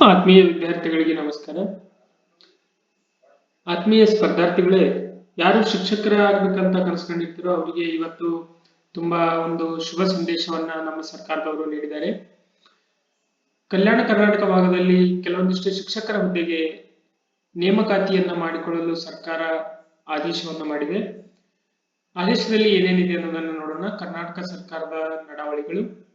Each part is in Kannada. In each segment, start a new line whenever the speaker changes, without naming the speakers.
ಆತ್ಮೀಯ ವಿದ್ಯಾರ್ಥಿಗಳಿಗೆ ನಮಸ್ಕಾರ. ಆತ್ಮೀಯ ಸ್ಪರ್ಧಾರ್ಥಿಗಳೇ, ಯಾರು ಶಿಕ್ಷಕರಾಗಬೇಕಂತ ಕನಸ್ಕೊಂಡಿರ್ತೀರೋ ಅವರಿಗೆ ಇವತ್ತು ತುಂಬಾ ಒಂದು ಶುಭ ಸಂದೇಶವನ್ನ ನಮ್ಮ ಸರ್ಕಾರದವರು ನೀಡಿದ್ದಾರೆ. ಕಲ್ಯಾಣ ಕರ್ನಾಟಕ ಭಾಗದಲ್ಲಿ ಕೆಲವೊಂದಿಷ್ಟು ಶಿಕ್ಷಕರ ಹುದ್ದೆಗೆ ನೇಮಕಾತಿಯನ್ನ ಮಾಡಿಕೊಳ್ಳಲು ಸರ್ಕಾರ ಆದೇಶವನ್ನ ಮಾಡಿದೆ. ಆದೇಶದಲ್ಲಿ ಏನೇನಿದೆ ಅನ್ನೋದನ್ನು ನೋಡೋಣ. ಕರ್ನಾಟಕ ಸರ್ಕಾರದ ನಡಾವಳಿಗಳು.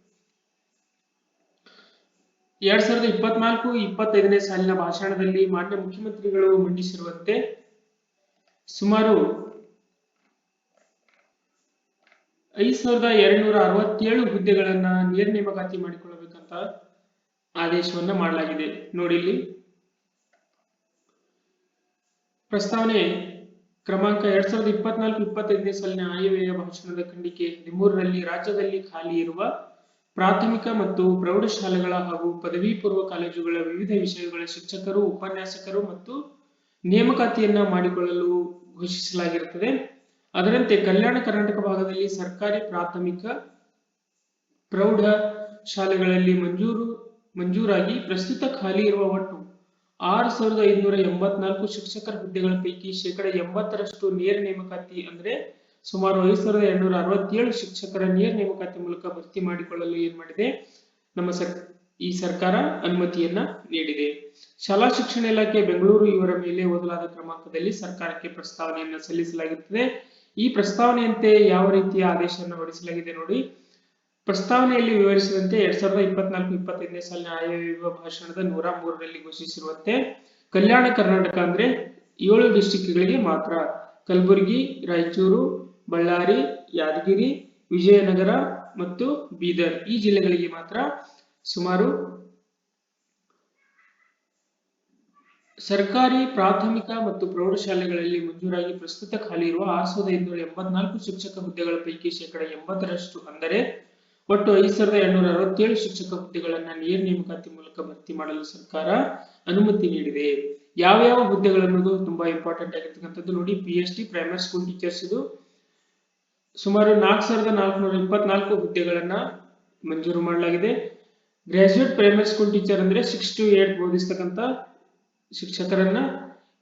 ಎರಡ್ ಸಾವಿರದ ಇಪ್ಪತ್ನಾಲ್ಕು ಇಪ್ಪತ್ತೈದನೇ ಸಾಲಿನ ಭಾಷಣದಲ್ಲಿ ಮಾನ್ಯ ಮುಖ್ಯಮಂತ್ರಿಗಳು ಮಂಡಿಸಿರುವಂತೆ ಸುಮಾರು ಐದ್ ಸಾವಿರದ ಎರಡ್ನೂರ ಅರವತ್ತೇಳು ಹುದ್ದೆಗಳನ್ನ ನೇರ ನೇಮಕಾತಿ ಮಾಡಿಕೊಳ್ಳಬೇಕಂತ ಆದೇಶವನ್ನ ಮಾಡಲಾಗಿದೆ. ನೋಡಿ ಇಲ್ಲಿ. ಪ್ರಸ್ತಾವನೆ ಕ್ರಮಾಂಕ ಎರಡ್ ಸಾವಿರದ ಇಪ್ಪತ್ನಾಲ್ಕು ಇಪ್ಪತ್ತೈದನೇ ಸಾಲಿನ ಆಯವ್ಯಯ ಭಾಷಣದ ಖಂಡಿಕೆ. ಹದಿಮೂರರಲ್ಲಿ ರಾಜ್ಯದಲ್ಲಿ ಖಾಲಿ ಇರುವ ಪ್ರಾಥಮಿಕ ಮತ್ತು ಪ್ರೌಢಶಾಲೆಗಳ ಹಾಗೂ ಪದವಿ ಪೂರ್ವ ಕಾಲೇಜುಗಳ ವಿವಿಧ ವಿಷಯಗಳ ಶಿಕ್ಷಕರು, ಉಪನ್ಯಾಸಕರು ಮತ್ತು ನೇಮಕಾತಿಯನ್ನ ಮಾಡಿಕೊಳ್ಳಲು ಘೋಷಿಸಲಾಗಿರುತ್ತದೆ. ಅದರಂತೆ ಕಲ್ಯಾಣ ಕರ್ನಾಟಕ ಭಾಗದಲ್ಲಿ ಸರ್ಕಾರಿ ಪ್ರಾಥಮಿಕ ಪ್ರೌಢ ಶಾಲೆಗಳಲ್ಲಿ ಮಂಜೂರು, ಮಂಜೂರಾಗಿ ಪ್ರಸ್ತುತ ಖಾಲಿ ಇರುವ ಒಟ್ಟು ಆರು ಸಾವಿರದ ಐದುನೂರ ಎಂಬತ್ನಾಲ್ಕು ಶಿಕ್ಷಕರ ಹುದ್ದೆಗಳ ಪೈಕಿ ಶೇಕಡ ಎಂಬತ್ತರಷ್ಟು ನೇರ ನೇಮಕಾತಿ ಅಂದ್ರೆ ಸುಮಾರು ಐದು ಸಾವಿರದ ಎರಡ್ನೂರ ಅರವತ್ತೇಳು ಶಿಕ್ಷಕರ ನೇರ ನೇಮಕಾತಿ ಮೂಲಕ ಭರ್ತಿ ಮಾಡಿಕೊಳ್ಳಲು ಏನ್ ಮಾಡಿದೆ? ನಮ್ಮ ಸರ್, ಈ ಸರ್ಕಾರ ಅನುಮತಿಯನ್ನ ನೀಡಿದೆ. ಶಾಲಾ ಶಿಕ್ಷಣ ಇಲಾಖೆ ಬೆಂಗಳೂರು ಇವರ ಮೇಲೆ ಓದಲಾದ ಕ್ರಮಾಂಕದಲ್ಲಿ ಸರ್ಕಾರಕ್ಕೆ ಪ್ರಸ್ತಾವನೆಯನ್ನ ಸಲ್ಲಿಸಲಾಗುತ್ತದೆ. ಈ ಪ್ರಸ್ತಾವನೆಯಂತೆ ಯಾವ ರೀತಿಯ ಆದೇಶವನ್ನು ಹೊರಡಿಸಲಾಗಿದೆ ನೋಡಿ. ಪ್ರಸ್ತಾವನೆಯಲ್ಲಿ ವಿವರಿಸಿದಂತೆ ಎರಡ್ ಸಾವಿರದ ಇಪ್ಪತ್ನಾಲ್ಕು ಇಪ್ಪತ್ತೈದನೇ ಸಾಲಿನ ಆಯವ್ಯಯ ಭಾಷಣದ ನೂರ ಮೂರರಲ್ಲಿ ಘೋಷಿಸಿರುವಂತೆ, ಕಲ್ಯಾಣ ಕರ್ನಾಟಕ ಅಂದ್ರೆ ಏಳು ಡಿಸ್ಟಿಕ್ಗಳಿಗೆ ಮಾತ್ರ. ಕಲಬುರಗಿ, ರಾಯಚೂರು ಬಳ್ಳಾರಿ, ಯಾದಗಿರಿ, ವಿಜಯನಗರ ಮತ್ತು ಬೀದರ್ ಈ ಜಿಲ್ಲೆಗಳಿಗೆ ಮಾತ್ರ ಸುಮಾರು ಸರ್ಕಾರಿ, ಪ್ರಾಥಮಿಕ ಮತ್ತು ಪ್ರೌಢಶಾಲೆಗಳಲ್ಲಿ ಮಂಜೂರಾಗಿ ಪ್ರಸ್ತುತ ಖಾಲಿ ಇರುವ ಆರು ಸಾವಿರದ ಐನೂರ ಎಂಬತ್ನಾಲ್ಕು ಶಿಕ್ಷಕ ಹುದ್ದೆಗಳ ಪೈಕಿ ಶೇಕಡ ಎಂಬತ್ತರಷ್ಟು ಅಂದರೆ ಒಟ್ಟು ಐದು ಸಾವಿರದ ಎರಡ್ನೂರ ಅರವತ್ತೇಳು ಶಿಕ್ಷಕ ಹುದ್ದೆಗಳನ್ನ ನೇರ ನೇಮಕಾತಿ ಮೂಲಕ ಭರ್ತಿ ಮಾಡಲು ಸರ್ಕಾರ ಅನುಮತಿ ನೀಡಿದೆ. ಯಾವ ಯಾವ ಹುದ್ದೆಗಳನ್ನೋದು ತುಂಬಾ ಇಂಪಾರ್ಟೆಂಟ್ ಆಗಿರ್ತಕ್ಕಂಥದ್ದು ನೋಡಿ P D primary school teachers ಇದು ಸುಮಾರು ನಾಲ್ಕು ಸಾವಿರದ ನಾಲ್ಕುನೂರ ಇಪ್ಪತ್ನಾಲ್ಕು ಹುದ್ದೆಗಳನ್ನ ಮಂಜೂರು ಮಾಡಲಾಗಿದೆ. ಗ್ರಾಜ್ಯುಯೇಟ್ ಪ್ರೈಮರಿ ಸ್ಕೂಲ್ ಟೀಚರ್ ಅಂದ್ರೆ ಸಿಕ್ಸ್ ಟು ಏಟ್ ಬೋಧಿಸ್ತಕ್ಕಂಥ ಶಿಕ್ಷಕರನ್ನ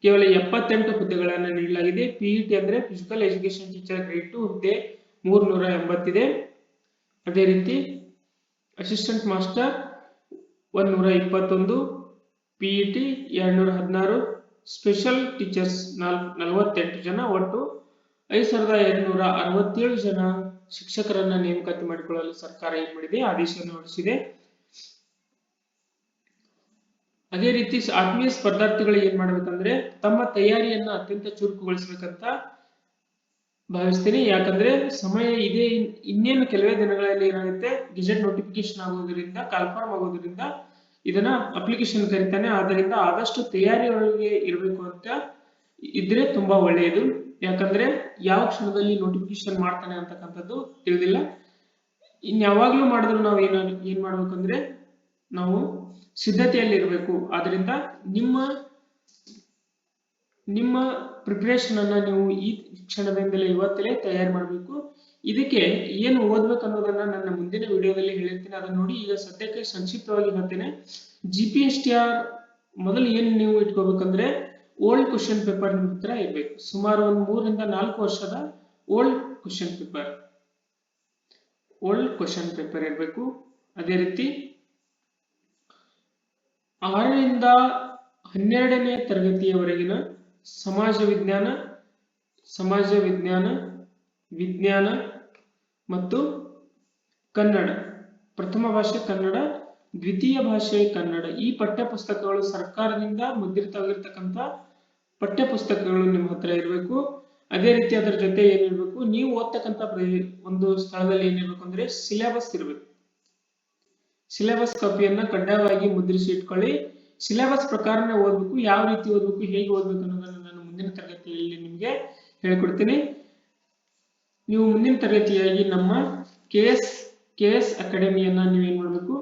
ಕೇವಲ ಎಪ್ಪತ್ತೆಂಟು ಹುದ್ದೆಗಳನ್ನು ನೀಡಲಾಗಿದೆ. ಪಿಇಟಿ ಅಂದ್ರೆ physical education teacher grade two ಹುದ್ದೆ ಮೂರ್ನೂರ ಎಂಬತ್ತಿದೆ. ಅದೇ ರೀತಿ ಅಸಿಸ್ಟೆಂಟ್ ಮಾಸ್ಟರ್ ಒಂದೂರ ಇಪ್ಪತ್ತೊಂದು ಪಿಇಟಿ ಎರಡ್ನೂರ ಹದಿನಾರು ಸ್ಪೆಷಲ್ ಟೀಚರ್ಸ್ ನಾಲ್ ನಲವತ್ತೆಂಟು ಜನ ಒಟ್ಟು ಐದು ಸಾವಿರದ ಎರಡ್ನೂರ ಅರವತ್ತೇಳು ಜನ ಶಿಕ್ಷಕರನ್ನ ನೇಮಕಾತಿ ಮಾಡಿಕೊಳ್ಳಲು ಸರ್ಕಾರ ಏನ್ ಮಾಡಿದೆ? ಆದೇಶವನ್ನು ಹೊರಡಿಸಿದೆ. ಅದೇ ರೀತಿ ಆತ್ಮೀಯ ಸ್ಪರ್ಧಾರ್ಥಿಗಳು ಏನ್ ಮಾಡ್ಬೇಕಂದ್ರೆ ತಮ್ಮ ತಯಾರಿಯನ್ನ ಅತ್ಯಂತ ಚುರುಕುಗೊಳಿಸಬೇಕಂತ ಭಾವಿಸ್ತೀನಿ. ಯಾಕಂದ್ರೆ ಸಮಯ ಇದೆ, ಇನ್ನೇನು ಕೆಲವೇ ದಿನಗಳಲ್ಲಿ ಏನಾಗುತ್ತೆ? ಗೆಜೆಟ್ ನೋಟಿಫಿಕೇಶನ್ ಆಗೋದ್ರಿಂದ, ಕಾಲ್ಫಾರ್ಮ್ ಆಗೋದ್ರಿಂದ ಇದನ್ನ ಅಪ್ಲಿಕೇಶನ್ ಕರೀತಾನೆ. ಆದ್ದರಿಂದ ಆದಷ್ಟು ತಯಾರಿಯೊಳಗೆ ಇರಬೇಕು ಅಂತ ಇದ್ರೆ ತುಂಬಾ ಒಳ್ಳೆಯದು. ಯಾಕಂದ್ರೆ ಯಾವ ಕ್ಷಣದಲ್ಲಿ ನೋಟಿಫಿಕೇಶನ್ ಮಾಡ್ತಾನೆ ಅಂತಕ್ಕಂಥದ್ದು ತಿಳಿದಿಲ್ಲ. ಇನ್ ಯಾವಾಗ್ಲೂ ಮಾಡಿದ್ರು ನಾವು ಏನ, ಏನ್ ಮಾಡ್ಬೇಕಂದ್ರೆ ನಾವು ಸಿದ್ಧತೆಯಲ್ಲಿ ಇರಬೇಕು ಆದ್ರಿಂದ ನಿಮ್ಮ ನಿಮ್ಮ ಪ್ರಿಪ್ರೇಷನ್ ಅನ್ನ ನೀವು ಈ ಕ್ಷಣದಿಂದಲೇ ಇವತ್ತಲೇ ತಯಾರು ಮಾಡಬೇಕು. ಇದಕ್ಕೆ ಏನು ಓದ್ಬೇಕು ಅನ್ನೋದನ್ನ ನನ್ನ ಮುಂದಿನ ವಿಡಿಯೋದಲ್ಲಿ ಹೇಳಿರ್ತೀನಿ. ಅದನ್ನ ನೋಡಿ ಈಗ ಸದ್ಯಕ್ಕೆ ಸಂಕ್ಷಿಪ್ತವಾಗಿ ಹೇಳ್ತೇನೆ. G P S T R ಮೊದಲು ಏನು ನೀವು ಇಟ್ಕೋಬೇಕಂದ್ರೆ ಓಲ್ಡ್ ಕ್ವಶನ್ ಪೇಪರ್ ನಿಮ್ಮ ಹತ್ರ ಇರ್ಬೇಕು. ಸುಮಾರು ಒಂದು ಮೂರರಿಂದ ನಾಲ್ಕು ವರ್ಷದ old question paper old question paper ಇರಬೇಕು. ಅದೇ ರೀತಿ ಆರರಿಂದ ಹನ್ನೆರಡನೇ ತರಗತಿಯವರೆಗಿನ ಸಮಾಜ ವಿಜ್ಞಾನ ಸಮಾಜ ವಿಜ್ಞಾನ ವಿಜ್ಞಾನ ಮತ್ತು ಕನ್ನಡ. ಪ್ರಥಮ ಭಾಷೆ ಕನ್ನಡ, ದ್ವಿತೀಯ ಭಾಷೆ ಕನ್ನಡ. ಈ ಪಠ್ಯ ಪುಸ್ತಕಗಳು ಸರ್ಕಾರದಿಂದ ಮುದ್ರಿತವಾಗಿರ್ತಕ್ಕಂಥ ಪಠ್ಯ ಪುಸ್ತಕಗಳು ನಿಮ್ಮ ಹತ್ರ ಇರಬೇಕು. ಅದೇ ರೀತಿ ಅದರ ಜೊತೆ ಏನಿರ್ಬೇಕು ನೀವು ಓದ್ತಕ್ಕಂಥ ಒಂದು ಸ್ಥಳದಲ್ಲಿ ಏನಿರ್ಬೇಕು ಅಂದ್ರೆ ಸಿಲೆಬಸ್ ಇರಬೇಕು. ಸಿಲೆಬಸ್ ಕಾಪಿಯನ್ನ ಕಡ್ಡಾಯವಾಗಿ ಮುದ್ರಿಸಿ ಇಟ್ಕೊಳ್ಳಿ. ಸಿಲೆಬಸ್ ಪ್ರಕಾರನೇ ಓದ್ಬೇಕು, ಯಾವ ರೀತಿ ಓದ್ಬೇಕು, ಹೇಗೆ ಓದ್ಬೇಕು ಅನ್ನೋದನ್ನ ನಾನು ಮುಂದಿನ ತರಗತಿಯಲ್ಲಿ ನಿಮಗೆ ಹೇಳ್ಕೊಡ್ತೀನಿ. ನೀವು ಮುಂದಿನ ತರಗತಿಯಾಗಿ ನಮ್ಮ ಕೆ ಎಸ್ ಕೆ ಎಸ್ ಅಕಾಡೆಮಿಯನ್ನ ನೀವು ಏನ್ ಮಾಡ್ಬೇಕು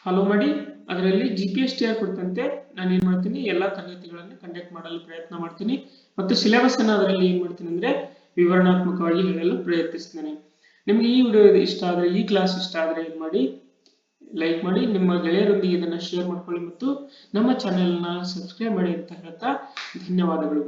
ಫಾಲೋ ಮಾಡಿ. ಅದರಲ್ಲಿ G P S T R ಕೊಡ್ತಂತೆ. ನಾನು ಏನ್ ಮಾಡ್ತೀನಿ, ಎಲ್ಲಾ ತರಗತಿಗಳನ್ನು ಕಂಡಕ್ಟ್ ಮಾಡಲು ಪ್ರಯತ್ನ ಮಾಡ್ತೀನಿ. ಮತ್ತು ಸಿಲೆಬಸ್ ಅನ್ನ ಅದರಲ್ಲಿ ಏನ್ ಮಾಡ್ತೀನಿ ಅಂದ್ರೆ ವಿವರಣಾತ್ಮಕವಾಗಿ ಹೇಳಲು ಪ್ರಯತ್ನಿಸ್ತೇನೆ. ನಿಮ್ಗೆ ಈ ವಿಡಿಯೋ ಇಷ್ಟ ಆದ್ರೆ, ಈ ಕ್ಲಾಸ್ ಇಷ್ಟ ಆದ್ರೆ ಏನ್ ಮಾಡಿ ಲೈಕ್ ಮಾಡಿ, ನಿಮ್ಮ ಗೆಳೆಯರೊಂದಿಗೆ ಇದನ್ನ ಶೇರ್ ಮಾಡ್ಕೊಳ್ಳಿ ಮತ್ತು ನಮ್ಮ ಚಾನೆಲ್ನ ಸಬ್ಸ್ಕ್ರೈಬ್ ಮಾಡಿ ಅಂತ ಹೇಳ್ತಾ ಧನ್ಯವಾದಗಳು.